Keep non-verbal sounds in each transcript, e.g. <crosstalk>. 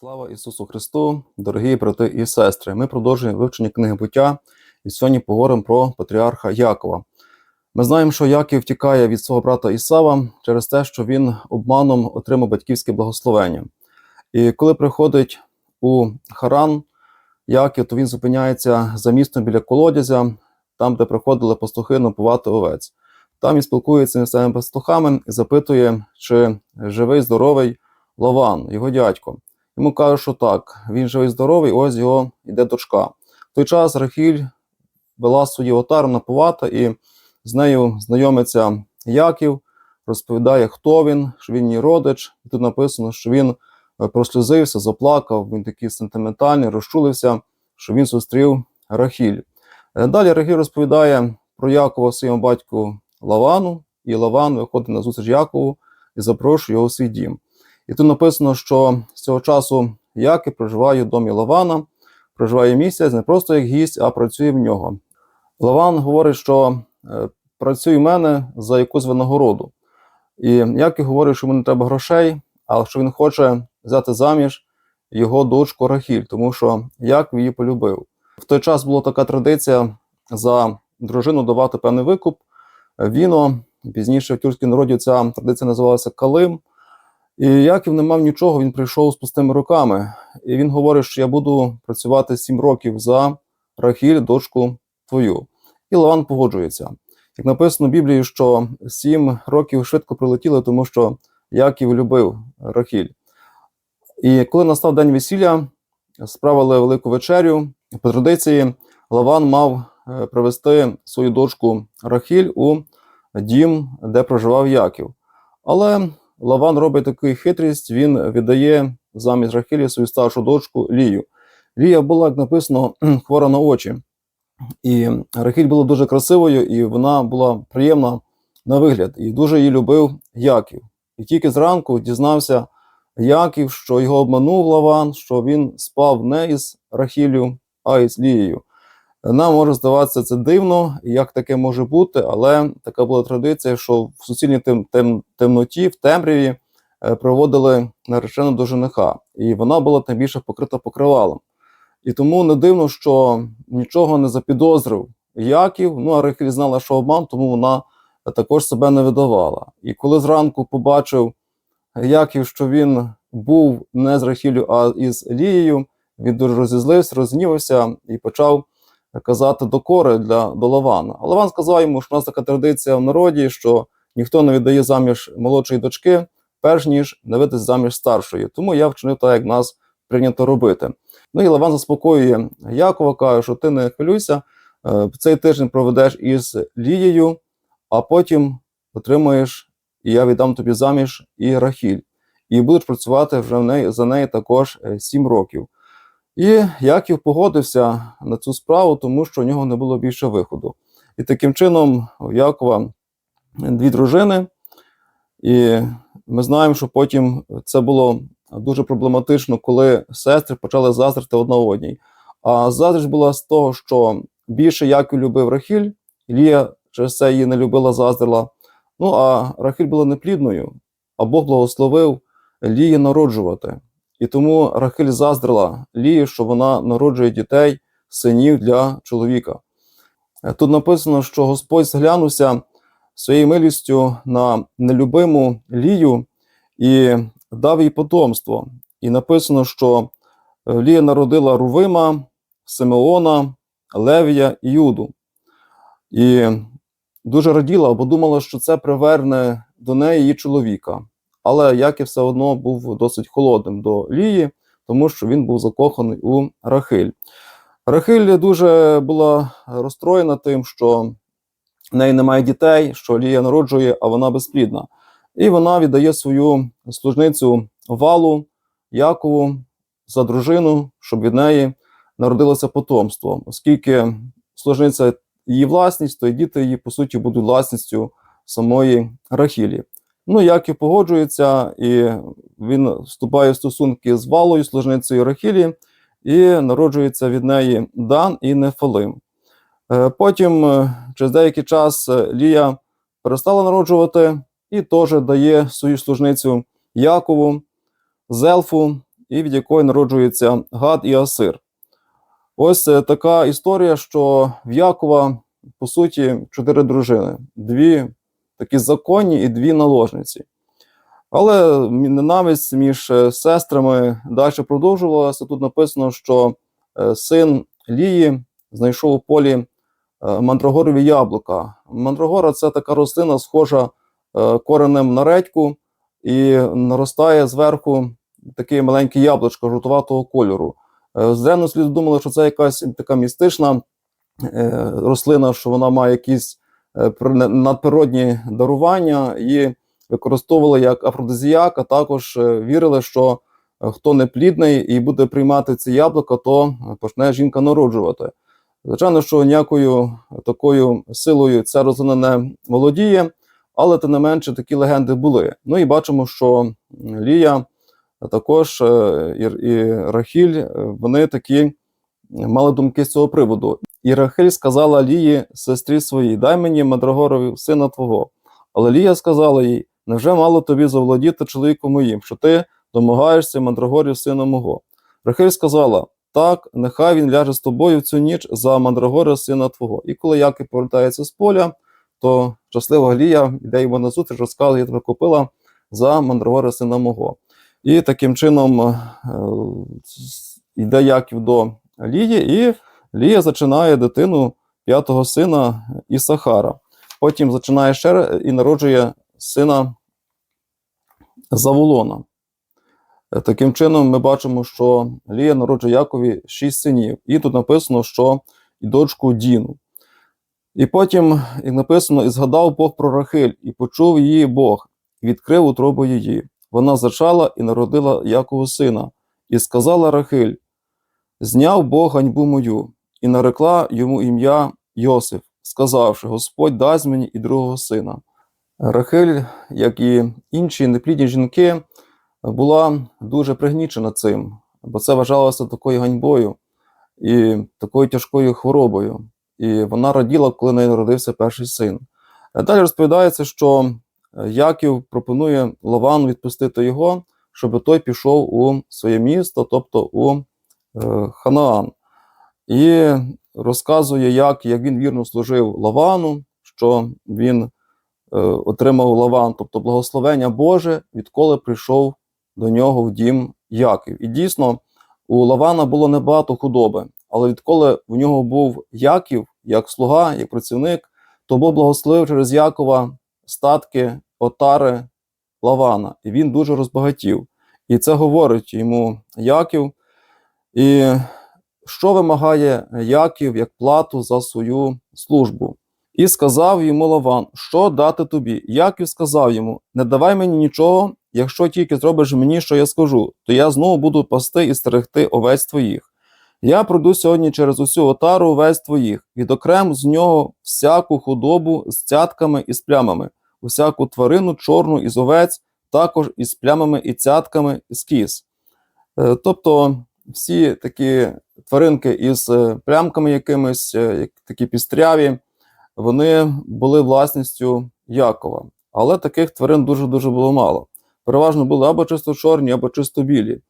Слава Ісусу Христу, дорогі брати і сестри! Ми продовжуємо вивчення книги буття і сьогодні поговоримо про патріарха Якова. Ми знаємо, що Яків втікає від свого брата Ісава через те, що він обманом отримав батьківське благословення. І коли приходить у Харан Яків, то він зупиняється за містом біля колодязя, там, де приходили пастухи напувати овець. Там він спілкується з цими пастухами і запитує, чи живий, здоровий Лаван, його дядько. Йому кажуть, що так, він живий здоровий, ось його йде дочка. В той час Рахіль вела свою отару напувати, і з нею знайомиться Яків, розповідає, хто він, що він її родич. І тут написано, що він е, прослюзився, заплакав, він такий сентиментальний, розчулився, що він зустрів Рахіль. Е, Далі Рахіль розповідає про Якова своєму батьку Лавану, і Лаван виходить на зустріч Якову і запрошує його у свій дім. І тут написано, що з цього часу Яків проживає в домі Лавана, проживає місяць не просто як гість, а працює в нього. Лаван говорить, що е, працює в мене за якусь винагороду. І Яків говорить, що йому не треба грошей, а що він хоче взяти заміж його дочку Рахіль, тому що Яків її полюбив. В той час була така традиція за дружину давати певний викуп, віно. Пізніше в тюркській народі ця традиція називалася Калим. І Яків не мав нічого, він прийшов з пустими руками. І він говорить, що я буду працювати сім років за Рахіль, дочку твою. І Лаван погоджується. Як написано в Біблії, що сім років швидко прилетіли, тому що Яків любив Рахіль. І коли настав день весілля, справили велику вечерю. По традиції Лаван мав е, привезти свою дочку Рахіль у дім, де проживав Яків. Але Лаван робить таку хитрість, він віддає замість Рахілі свою старшу дочку Лію. Лія була, як написано, <clears throat> хвора на очі. І Рахіль була дуже красивою, і вона була приємна на вигляд, і дуже її любив Яків. І тільки зранку дізнався Яків, що його обманув Лаван, що він спав не із Рахілю, а із Лією. Нам може здаватися це дивно, як таке може бути, але така була традиція, що в суцільній тем, тем, темноті, в темряві е, проводили наречену до жениха, і вона була тим більше покрита покривалом. І тому не дивно, що нічого не запідозрив Яків. Ну а Рахіль знала, що обман, тому вона також себе не видавала. І коли зранку побачив Яків, що він був не з Рахілю, а із Лією, він дуже розізлився, рознівався і почав казати докори для до Лавана. А Лаван сказав йому, що у нас така традиція в народі, що ніхто не віддає заміж молодшої дочки, перш ніж не видасть заміж старшої. Тому я вчинив так, як нас прийнято робити. Ну і Лаван заспокоює Якова, каже, що ти не хвилюйся, е, цей тиждень проведеш із Лією, а потім отримаєш, і я віддам тобі заміж і Рахіль. І будеш працювати вже в неї за неї також е, сім років. І Яків погодився на цю справу, тому що у нього не було більше виходу. І таким чином у Якова дві дружини, і ми знаємо, що потім це було дуже проблематично, коли сестри почали заздрити одна одній. А заздрість була з того, що більше Яків любив Рахіль, Лія через це її не любила, заздрила. Ну а Рахіль була неплідною, а Бог благословив Лії народжувати. І тому Рахиль заздрила Лії, що вона народжує дітей, синів для чоловіка. Е, Тут написано, що Господь зглянувся своєю милістю на нелюбиму Лію і дав їй потомство. І написано, що е, Лія народила Рувима, Симеона, Левія і Юду. І дуже раділа, бо думала, що це приверне до неї її чоловіка. Але Яків все одно був досить холодним до Лії, тому що він був закоханий у Рахиль. Рахиль дуже була розстроєна тим, що в неї немає дітей, що Лія народжує, а вона безплідна. І вона віддає свою служницю валу Якову за дружину, щоб від неї народилося потомство, оскільки служниця її власність, то й діти її, по суті, будуть власністю самої Рахілі. Ну, Яків погоджується, і він вступає в стосунки з валою, служницею Рахілі, і народжується від неї Дан і Нефалим. Е, Потім, е, через деякий час, е, Лія перестала народжувати і теж дає свою служницю Якову, Зелфу, і від якої народжується Гад і Асир. Ось така історія, що в Якова, по суті, чотири дружини: дві такі законні і дві наложниці. Але ненависть між е, сестрами далі продовжувалася. Тут написано, що е, син Лії знайшов у полі е, мандрагорові яблука. Мандрагора це така рослина, схожа коренем на редьку, і наростає зверху таке маленьке яблучко жовтуватого кольору. З древнього думали, що це якась така містична рослина, що вона має якісь надприродні дарування, і використовували як афродизіак, а також е, вірили, що е, хто не плідний і буде приймати ці яблука, то е, почне жінка народжувати. Звичайно, що ніякою такою силою ця рослина не володіє, але тим не менше такі легенди були. Ну і бачимо, що Лія також е, і, Рахіль, е, вони такі мали думки з цього приводу. І Рахиль сказала Лії, сестрі своїй, дай мені Мандрагорові сина твого. Але Лія сказала їй: невже мало тобі заволодіти чоловіком моїм, що ти домагаєшся Мандрагорів сина мого? Рахиль сказала: так, нехай він ляже з тобою в цю ніч за Мандрагора сина твого. І коли Яків повертається з поля, то щаслива Лія йде йому на зустріч, розказує, я тебе купила за Мандрагора сина мого. І таким чином е, йде Яків до Лії, і Лія зачинає дитину п'ятого сина Ісахара. Потім зачинає ще і народжує сина Заволона. Таким чином, ми бачимо, що Лія народжує Якові шість синів. І тут написано, що і дочку Діну. І потім, як написано, і згадав Бог про Рахиль, і почув її Бог, і відкрив утробу її. Вона зачала і народила Якову сина, і сказала Рахиль: Зняв Бог ганьбу мою, і нарекла йому ім'я Йосиф, сказавши: Господь дасть мені і другого сина. Рахиль, як і інші неплідні жінки, була дуже пригнічена цим, бо це вважалося такою ганьбою і такою тяжкою хворобою. І вона раділа, коли неї народився перший син. Далі розповідається, що Яків пропонує Лавану відпустити його, щоб той пішов у своє місто, тобто у е, Ханаан. І розказує, як, як він вірно служив Лавану, що він е, отримав Лаван, тобто благословення Боже, відколи прийшов до нього в дім Яків. І дійсно, у Лавана було небагато худоби, але відколи в нього був Яків, як слуга, як працівник, то Бог благословив через Якова статки отари Лавана, і він дуже розбагатів. І це говорить йому Яків. І що вимагає Яків як плату за свою службу? І сказав йому Лаван, що дати тобі? Яків сказав йому: Не давай мені нічого, якщо тільки зробиш мені, що я скажу, то я знову буду пасти і стерегти овець твоїх. Я пройду сьогодні через усю отару овець твоїх, відокрем з нього всяку худобу з цятками і з плямами, усяку тварину чорну із овець, також із плямами і цятками з кіз. Е, Тобто всі такі тваринки із е, плямками якимись, е, як такі пістряві, вони були власністю Якова. Але таких тварин дуже-дуже було мало. Переважно були або чисто чорні, або чисто білі.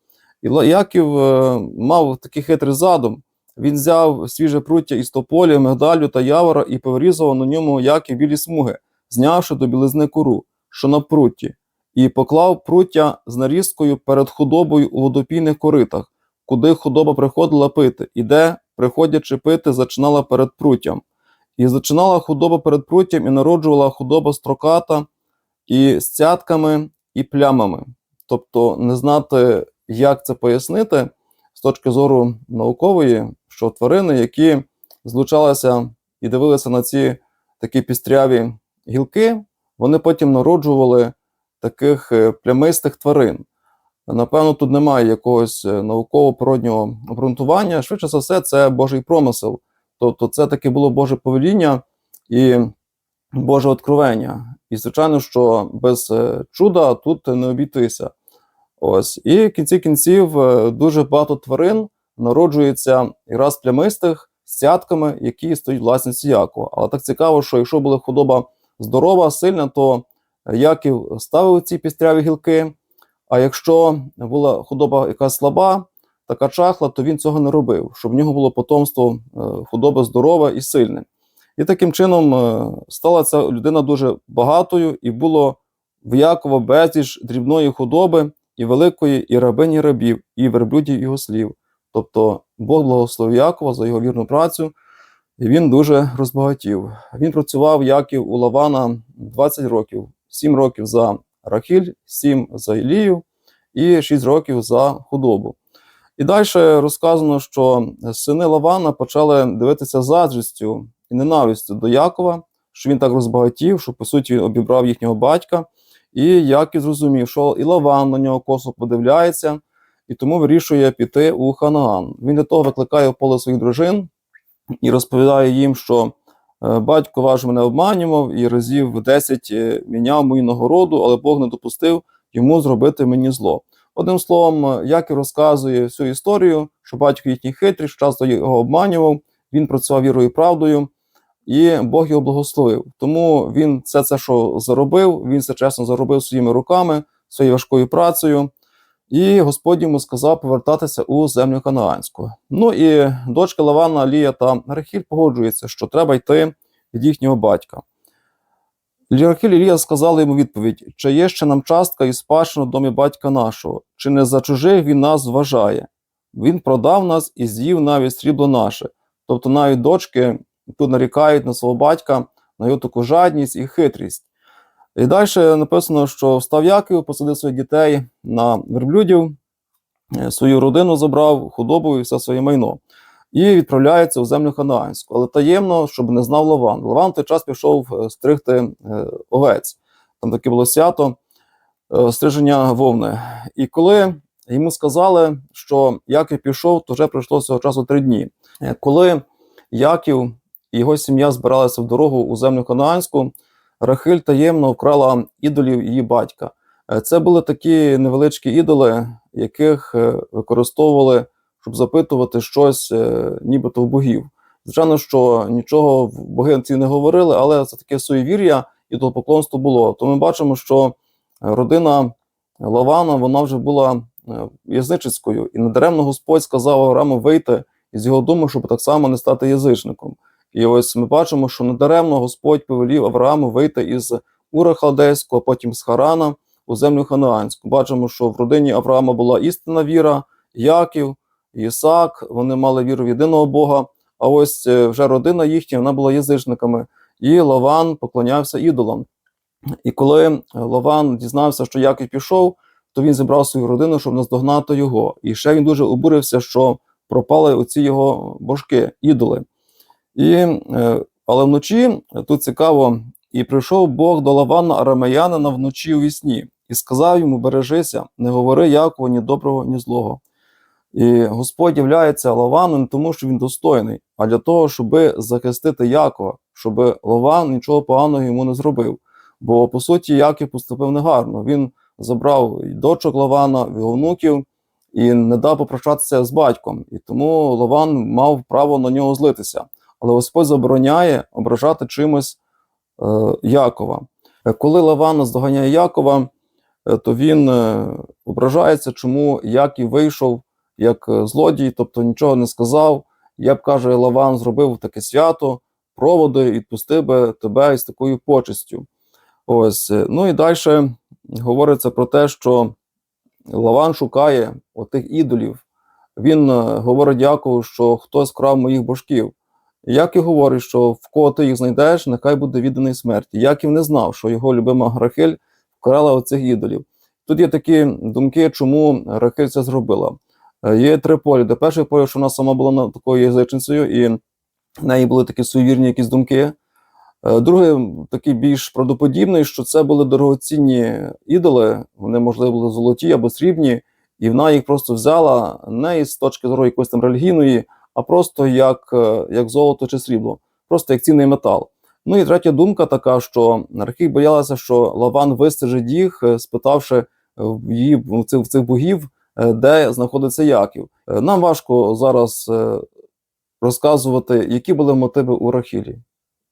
І Яків е, мав такий хитрий задум. Він взяв свіже пруття із тополі, мигдалю та явора і повирізав на ньому Яків білі смуги, знявши до білизни кору, що на прутті, і поклав пруття з нарізкою перед худобою у водопійних коритах, куди худоба приходила пити, і де, приходячи пити, зачинала перед пруттям. І зачинала худоба перед пруттям, і народжувала худоба строката і з цятками і плямами. Тобто, не знати, як це пояснити з точки зору наукової, що тварини, які злучалися і дивилися на ці такі пістряві гілки, вони потім народжували таких е, плямистих тварин. Напевно, тут немає якогось е, науково-природнього обґрунтування. Швидше за все, це Божий промисел. Тобто, це таке було Боже повеління і Боже откровення. І, звичайно, що без е, чуда тут не обійтися. Ось. І в кінці кінців е, дуже багато тварин народжується якраз плямистих з цятками, які стоять власниці Якова. Але так цікаво, що якщо була худоба здорова, сильна, то Яків ставив ці пістряві гілки, А якщо була худоба якась слаба, така чахла, то він цього не робив, щоб в нього було потомство е, худоби здорове і сильне. І таким чином е, стала ця людина дуже багатою, і було в Якова безліч дрібної худоби і великої, і рабині рабів, і верблюдів і ослів. Тобто Бог благословив Якова за його вірну працю, і він дуже розбагатів. Він працював Яків у Лавана 20 років, 7 років за Рахіль, 7 за Ілію і 6 років за худобу. І далі розказано, що сини Лавана почали дивитися заздрістю і ненавистю до Якова, що він так розбагатів, що по суті він обібрав їхнього батька. І Яків зрозумів, що і Лаван на нього косо подивляється, і тому вирішує піти у Ханаан. Він для того викликає в поле своїх дружин і розповідає їм, що батько ваш мене обманював і разів в 10 е, міняв мою нагороду, але Бог не допустив йому зробити мені зло. Одним словом, е, Яків розказує всю історію, що батько їхній хитрий, що часто його обманював, він працював вірою і правдою, і Бог його благословив. Тому він все це, що заробив, він це чесно заробив своїми руками, своєю важкою працею. І Господь йому сказав повертатися у землю Ханаанську. Ну і дочка Лавана, Лія та Рахіль погоджуються, що треба йти від їхнього батька. Рахіль і Лія сказали йому відповідь: чи є ще нам частка і спадщина в домі батька нашого, чи не за чужих він нас вважає? Він продав нас і з'їв навіть срібло наше. Тобто навіть дочки тут нарікають на свого батька, на його таку жадність і хитрість. І далі написано, що встав Яків, посадив своїх дітей на верблюдів, е, свою родину забрав, худобу і все своє майно. І відправляється у землю Ханаанську. Але таємно, щоб не знав Лаван. Лаван в той час пішов е, стригти е, овець. Там таке було свято стриження вовни. І коли йому сказали, що Яків пішов, то вже пройшло цього часу три дні. Коли Яків і його сім'я збиралися в дорогу у землю Ханаанську, Рахиль таємно вкрала ідолів її батька. Е, Це були такі невеличкі ідоли, яких е, використовували, щоб запитувати щось, е, нібито в богів. Звичайно, що нічого в боги ці не говорили, але це таке суєвір'я і поклонство було. То ми бачимо, що родина Лавана вона вже була язичницькою, і недаремно Господь сказав Аврааму вийти із його дому, щоб так само не стати язичником. І ось ми бачимо, що недаремно Господь повелів Аврааму вийти із Ура Халдейського, потім з Харана у землю Ханаанську. Бачимо, що в родині Авраама була істинна віра, Яків, Ісаак, вони мали віру в єдиного Бога. А ось е, вже родина їхня вона була язичниками, і Лаван поклонявся ідолам. І коли Лаван дізнався, що Яків пішов, то він зібрав свою родину, щоб наздогнати його. І ще він дуже обурився, що пропали оці його божки, ідоли. І, е, але вночі тут цікаво, і прийшов Бог до Лавана Арамеянина вночі у вісні, і сказав йому: Бережися, не говори Якову ні доброго, ні злого. І Господь являється Лавану не тому, що він достойний, а для того, щоб захистити Якова, щоб Лаван нічого поганого йому не зробив. Бо по суті Яків поступив негарно. Він забрав і дочок Лавана, його внуків і не дав попрощатися з батьком. І тому Лаван мав право на нього злитися. Але Господь забороняє ображати чимось е, Якова. Е, Коли Лаван наздоганяє Якова, е, то він ображається, чому Яків вийшов як злодій, тобто нічого не сказав. Я б каже, Лаван зробив таке свято, проводи і відпустив би тебе із такою почестю. Ось. Ну і далі говориться про те, що Лаван шукає отих ідолів. Він говорить Якову, що хтось крав моїх божків. Яків говорить, що в кого ти їх знайдеш, нехай буде відданий смерті. Яків не знав, що його любима Рахель вкрала оцих ідолів. Тут є такі думки, чому Рахель це зробила. Е, Є три погляди. Перше поле, що вона сама була такою язичницею, і в неї були такі суєвірні якісь думки. Е, Друге, такий більш правдоподібний, що це були дорогоцінні ідоли, вони, можливо, були золоті або срібні, і вона їх просто взяла не із точки зору якоїсь там релігійної, а просто як, е, як золото чи срібло, просто як цінний метал. Ну і третя думка така, що Рахій боялася, що Лаван вистежить їх, е, спитавши в її в цих, в цих богів, е, де знаходиться Яків. Нам важко зараз розказувати, які були мотиви у Рахілі.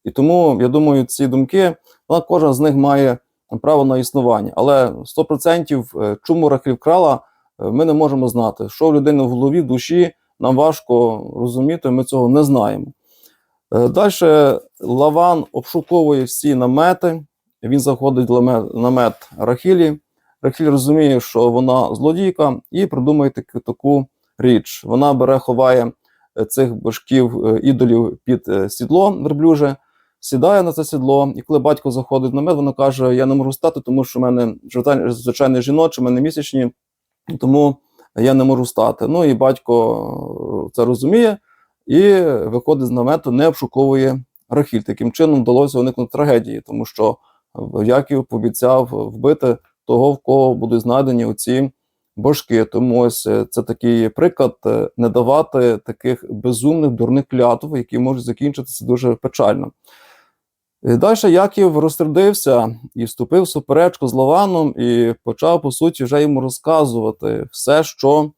І тому, я думаю, ці думки, вона кожен з них має право на існування. Але 100% е, чому Рахіль вкрала, ми не можемо знати. Що в людини в голові, в душі, нам важко розуміти, ми цього не знаємо. Далі Лаван обшуковує всі намети. Він заходить в намет Рахілі. Рахіль розуміє, що вона злодійка, і придумує таку, річ. Вона бере, ховає е, цих башків е, ідолів під е, сідло верблюже, сідає на це сідло, і коли батько заходить в намет, вона каже: Я не можу стати, тому що в мене звичайне жіноче, в мене місячні, тому я не можу стати. Ну і батько е, це розуміє і виходить з намету, не обшуковує Рахіль. Таким чином вдалося уникнути трагедії, тому що Яків пообіцяв вбити того, в кого будуть знайдені оці божки. Тому ось е, це такий приклад е, не давати таких безумних дурних клятв, які можуть закінчитися дуже печально. Далі Яків розсердився і вступив в суперечку з Лаваном і почав, по суті, вже йому розказувати все, що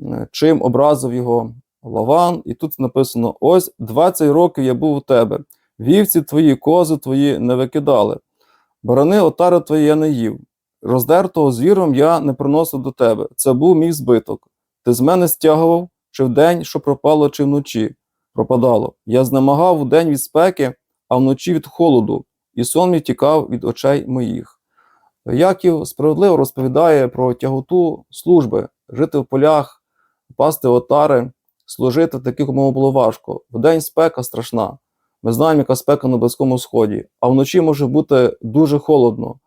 е, чим образив його Лаван. І тут написано: ось 20 років я був у тебе. Вівці твої, кози твої не викидали. Барани отари твої я не їв. Роздертого звіром я не приносив до тебе. Це був мій збиток. Ти з мене стягував чи вдень, що пропало, чи вночі пропадало. Я знемагав вдень від спеки, а вночі від холоду, і сон мій тікав від очей моїх. Яків справедливо розповідає про тяготу служби, жити в полях, пасти отари, служити в таких умовах було важко. Вдень спека страшна. Ми знаємо, яка спека на Близькому Сході, а вночі може бути дуже холодно.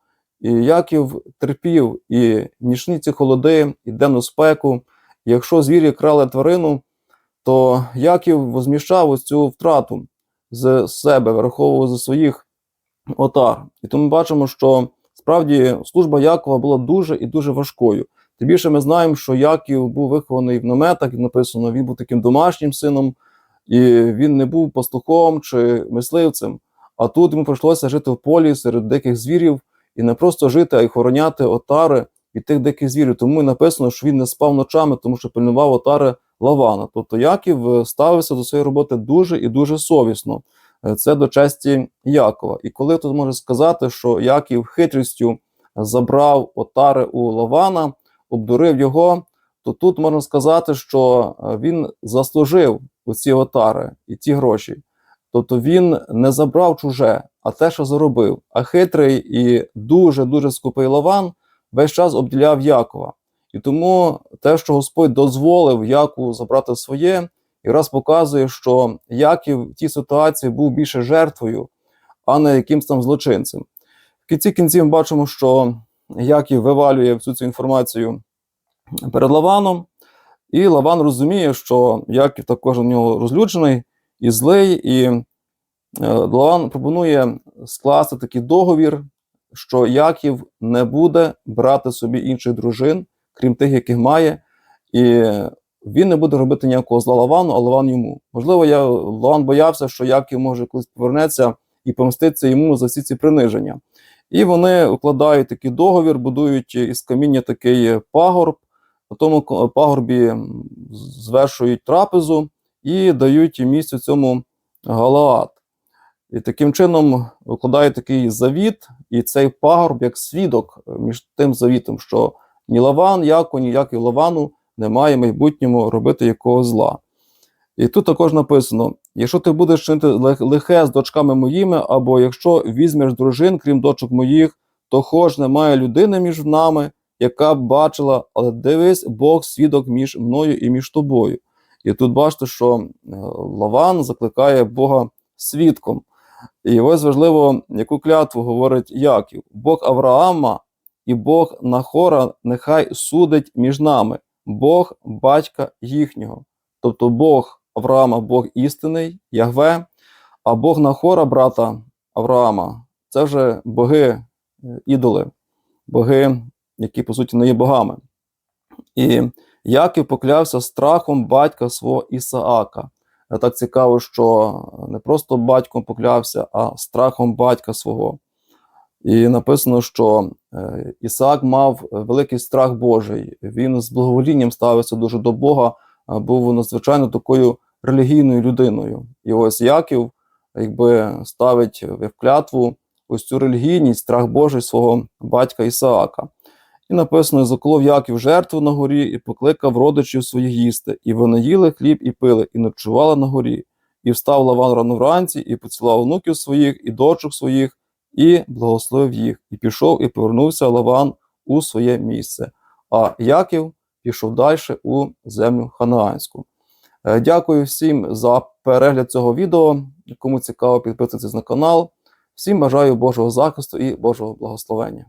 І Яків терпів і нічні ці холоди, і денну спеку. І якщо звірі крали тварину, то Яків возміщав ось цю втрату з себе, враховував за своїх отар. І тому ми бачимо, що справді служба Якова була дуже і дуже важкою. Тим більше ми знаємо, що Яків був вихований в наметах, написано, він був таким домашнім сином, і він не був пастухом чи мисливцем. А тут йому прийшлося жити в полі серед диких звірів і не просто жити, а й охороняти отари від тих диких звірів. Тому написано, що він не спав ночами, тому що пильнував отари Лавана. Тобто Яків е, ставився до своєї роботи дуже і дуже совісно. Е, Це до честі Якова. І коли тут може сказати, що Яків хитрістю забрав отари у Лавана, обдурив його, то тут можна сказати, що е, він заслужив оці отари і ті гроші. Тобто він не забрав чуже, а те, що заробив. А хитрий і дуже дуже скупий Лаван весь час обділяв Якова. І тому те, що Господь дозволив Якову забрати своє, якраз показує, що Яків в тій ситуації був більше жертвою, а не якимсь там злочинцем. В кінці кінців ми бачимо, що Яків вивалює всю цю інформацію перед Лаваном, і Лаван розуміє, що Яків також у нього розлючений і злий, і е, Лаван пропонує скласти такий договір, що Яків не буде брати собі інших дружин, крім тих, яких має, і він не буде робити ніякого зла Лавану, а Лаван йому. Можливо, я Лаван боявся, що Яків може колись повернеться і помститься йому за всі ці приниження. І вони укладають такий договір, будують із каміння такий пагорб, на тому пагорбі звершують трапезу і дають місцю цьому Галаат. І таким чином укладають такий завіт, і цей пагорб як свідок між тим завітом, що ні Лаван, Яко, ні Яків Лавану не має в майбутньому робити якого зла. І тут також написано: якщо ти будеш чинити лихе з дочками моїми, або якщо візьмеш дружин, крім дочок моїх, то хоч немає людини між нами, яка б бачила, але дивись, Бог свідок між мною і між тобою. І тут бачите, що е, Лаван закликає Бога свідком. І ось важливо, яку клятву говорить Яків: Бог Авраама і Бог Нахора нехай судить між нами, Бог батька їхнього. Тобто Бог Авраама, Бог істинний, Ягве, а Бог Нахора, брата Авраама, це вже боги, е, ідоли, боги, які по суті не є богами. І Яків поклявся страхом батька свого Ісаака. Е, Так цікаво, що не просто батьком поклявся, а страхом батька свого. І написано, що Ісаак мав великий страх Божий. Він з благоволінням ставився дуже до Бога, був надзвичайно такою релігійною людиною. І ось Яків якби ставить в клятву ось цю релігійність, страх Божий свого батька Ісаака. І написано: заколов Яків жертву на горі і покликав родичів своїх їсти. І вони їли хліб і пили, і ночували на горі. І встав Лаван рано вранці, і поцілував онуків своїх, і дочок своїх, і благословив їх. І пішов, і повернувся Лаван у своє місце. А Яків пішов далі у землю Ханаанську. Е, Дякую всім за перегляд цього відео. Кому цікаво, підписуйтесь на канал. Всім бажаю Божого захисту і Божого благословення.